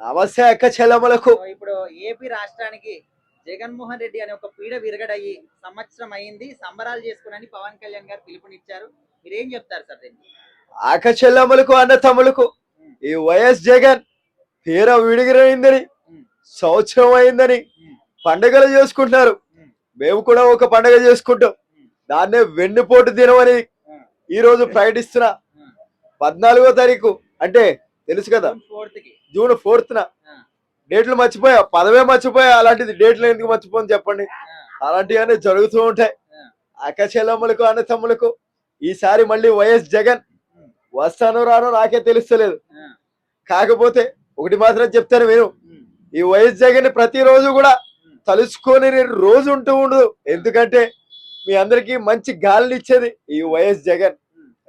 నమస్తే అక్క చెల్లెమ్మలకు. ఇప్పుడు ఏపీ రాష్ట్రానికి జగన్మోహన్ రెడ్డి అనే ఒక పీడ విరగడయ్యి సంవత్సరం అయింది. సంబరాలు చేసుకుని పవన్ కళ్యాణ్ గారు పిలుపునిచ్చారు. మీరేం చెప్తారు సార్ దీన్ని? అక్క చెల్లెమ్మలకు అన్న తమ్ములకు ఈ వైఎస్ జగన్ తీర విడిగిరైందని సంవత్సరం అయిందని పండగలు చేసుకుంటున్నారు. మేము కూడా ఒక పండగ చేసుకుంటాం. దాన్నే వెన్నుపోటు దినమని ఈ రోజు ప్రకటిస్తున్నా పద్నాలుగో తారీఖు. అంటే తెలుసు కదా? జూన్ ఫోర్త్ న. డేట్లు మర్చిపోయా పదవే మర్చిపోయా అలాంటిది డేట్లు ఎందుకు మర్చిపోని చెప్పండి. అలాంటివన్నీ జరుగుతూ ఉంటాయి. అక్క చెల్లెమ్మలకు అన్న తమ్ములకు ఈసారి మళ్ళీ వైఎస్ జగన్. వస్తానో రానో నాకే తెలుస్తలేదు. కాకపోతే ఒకటి మాత్రం చెప్తాను నేను ఈ వైఎస్ జగన్ ప్రతిరోజు కూడా తలుచుకొని నేను రోజు ఉంటూ ఉండదు. ఎందుకంటే మీ అందరికి మంచి గాలిని ఇచ్చేది ఈ వైఎస్ జగన్.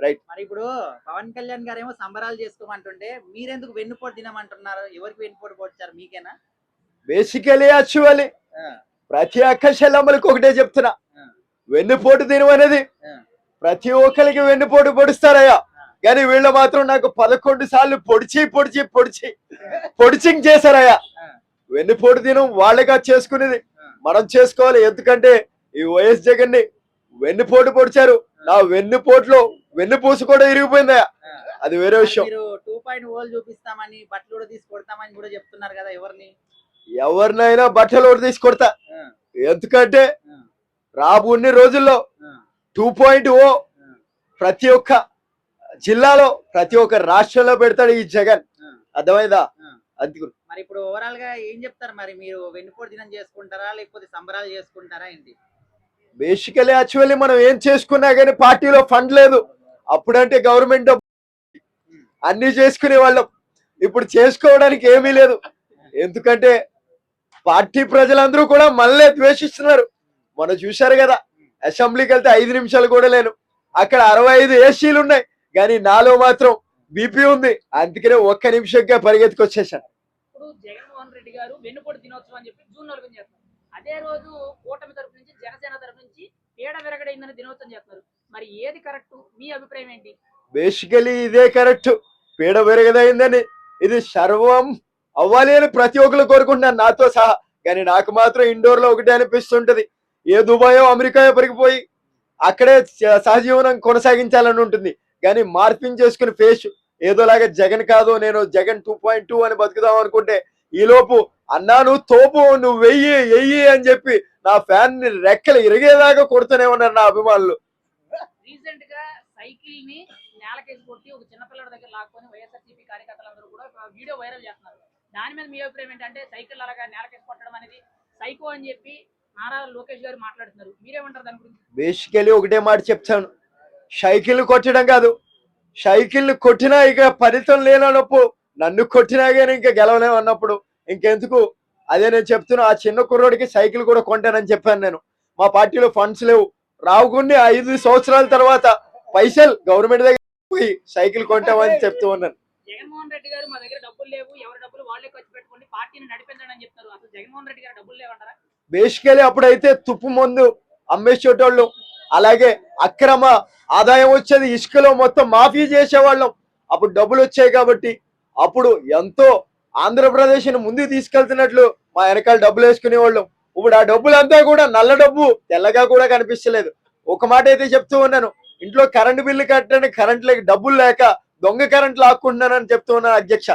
రైట్ మరి ఇప్పుడు పవన్ కళ్యాణ్ గారు ఏమో సంబరాలు చేసుకోమంటుంటే మీరెందుకు వెన్నుపోటు తినమంటున్నారు? ఎవరికి వెన్నుపోటు పొడిచారు? మీకేనా? బేసికలీ యాక్చువల్లీ ప్రతి అక్క చెల్లెమ్మలకు ఒకటే చెప్తున్నా. వెన్నుపోటు తినడం అనేది ప్రతి ఒక్కరికి వెన్నుపోటు పొడుస్తారయ్యా. కానీ వీళ్ళు మాత్రం నాకు పదకొండు సార్లు పొడిచి పొడిచి పొడిచి పొడిచింగ్ చేశారయ్యా. వెన్నుపోటు దినం వాళ్ళగా చేసుకునేది మనం చేసుకోవాలి. ఎందుకంటే ఈ వైఎస్ జగన్ని వెన్నుపోటు పొడిచారు. నా వెన్నుపోటులో వెన్నుపూసు కూడా ఇరిగిపోయిందయ్యా. అది వేరే విషయం. టూ పాయింట్ ఓల్ చూపిస్తామని బట్టలు కూడా తీసి కొడతామని కూడా చెప్తున్నారు కదా ఎవరిని? ఎవరినైనా బట్టలు ఒకటి తీసి కొడతా. ఎందుకంటే రాబోయే రోజుల్లో టూ పాయింట్ ఓ ప్రతి ఒక్క జిల్లాలో ప్రతి ఒక్క రాష్ట్రంలో పెడతాడు ఈ జగన్. అర్థమైందా? అది మరి ఇప్పుడు ఓవరాల్గా ఏం చెప్తారు మరి? మీరు వెన్నుపోటు దినం చేసుకుంటారా? లేకపోతే సంబరాలు చేసుకుంటారా ఏంటి? బేసికలీ యాక్చువల్లీ మనం ఏం చేసుకున్నా కానీ పార్టీలో ఫండ్ లేదు. అప్పుడంటే గవర్నమెంట్ అన్ని చేసుకునే వాళ్ళం. ఇప్పుడు చేసుకోవడానికి ఏమీ లేదు. ఎందుకంటే పార్టీ ప్రజలందరూ కూడా మళ్ళీ ద్వేషిస్తున్నారు. మనం చూశారు కదా అసెంబ్లీకి వెళ్తే ఐదు నిమిషాలు కూడా లేను. అక్కడ అరవై ఐదు ఏసీలు ఉన్నాయి కానీ నాలో మాత్రం బీపీ ఉంది. అందుకనే ఒక్క నిమిషంగా పరిగెత్తుకొచ్చేసాను. జగన్మోహన్ రెడ్డి గారు వెన్నుపోటు దినోత్సవం అని చెప్పి జూన్ నాలుగు చేస్తారు అదే రోజు కూటమి తరపు నుంచి జనసేన తరపు నుంచి పీడ విరగడైందని దినోత్సవం చేస్తున్నారు. మరి ఏది కరెక్ట్? మీ అభిప్రాయం ఏంటి? బేసికలీ ఇదే కరెక్ట్. పీడ విరగదైందని ఇది సర్వం అవ్వాలి అని ప్రతి ఒక్కరు కోరుకుంటున్నాను నాతో సహా. కానీ నాకు మాత్రం ఇండోర్లో ఒకటే అనిపిస్తుంటది. ఏ దుబాయో అమెరికాయో పెరిగిపోయి అక్కడే సహజీవనం కొనసాగించాలని ఉంటుంది. కానీ మార్పింగ్ చేసుకుని ఫేస్ ఏదోలాగా జగన్ కాదు నేను జగన్ టూ పాయింట్ టూ అని బతుకుదాం అనుకుంటే ఈ లోపు అన్నా నువ్వు తోపు నువ్వు వెయ్యి వెయ్యి అని చెప్పి నా ఫ్యాన్ని రెక్కలు ఇరిగేదాకా కొడుతూనే ఉన్నారు నా అభిమానులు. రీసెంట్గా సైకిల్ని నేలకేసి కొట్టి ఒక చిన్నపిల్లడి దగ్గర లాక్కొని వైఎస్ఆర్సీపీ కార్యకర్తలందరూ కూడా వీడియో వైరల్ చేస్తున్నారు. దాని మీద మీ అభిప్రాయం ఏంటంటే సైకిల్ అలాగా నేలకేసి కొట్టడం అనేది సైకో అని చెప్పి నారా లోకేష్ గారు మాట్లాడుతున్నారు. మీరేమంటారు దాని గురించి? బేసికలీ ఒకటే మాట చెప్తాను. సైకిల్ కొట్టడం కాదు. సైకిల్ కొట్టినా ఇక ఫలితం లేనప్పుడు నన్ను కొట్టినా కానీ ఇంకా గెలవలేము అన్నప్పుడు ఇంకెందుకు? అదే నేను చెప్తున్నా ఆ చిన్న కుర్రోడికి సైకిల్ కూడా కొంటానని చెప్పాను నేను. మా పార్టీలో ఫండ్స్ లేవు. రావుకుని ఐదు సంవత్సరాల తర్వాత పైసలు గవర్నమెంట్ దగ్గర పోయి సైకిల్ కొంటామని చెప్తూ ఉన్నాను. జగన్మోహన్ రెడ్డి గారు మా దగ్గర డబ్బులు లేవు ఎవరి డబ్బులు వాళ్ళే ఖర్చు పెట్టుకోండి పార్టీని నడిపించండి అని చెప్తారు అసలు జగన్మోహన్ రెడ్డి గారు డబ్బులు లేవంటారా? బేసికలీ అప్పుడైతే తుప్పు మందు అమ్మేసేటోళ్ళు అలాగే అక్రమ ఆదాయం వచ్చేది ఇసుకలో మొత్తం మాఫీ చేసేవాళ్ళం. అప్పుడు డబ్బులు వచ్చాయి కాబట్టి అప్పుడు ఎంతో ఆంధ్రప్రదేశ్ ముందుకు తీసుకెళ్తున్నట్లు మా వెనకాల డబ్బులు వేసుకునే వాళ్ళం ఇప్పుడు ఆ డబ్బులంతా కూడా నల్ల డబ్బు తెల్లగా కూడా కనిపిస్తలేదు ఒక మాట అయితే చెప్తూ ఉన్నాను. ఇంట్లో కరెంటు బిల్లు కట్టడానికి కరెంట్ లేక డబ్బులు లేక దొంగ కరెంట్ లాక్కుంటున్నానని చెప్తూ ఉన్నాను అధ్యక్ష.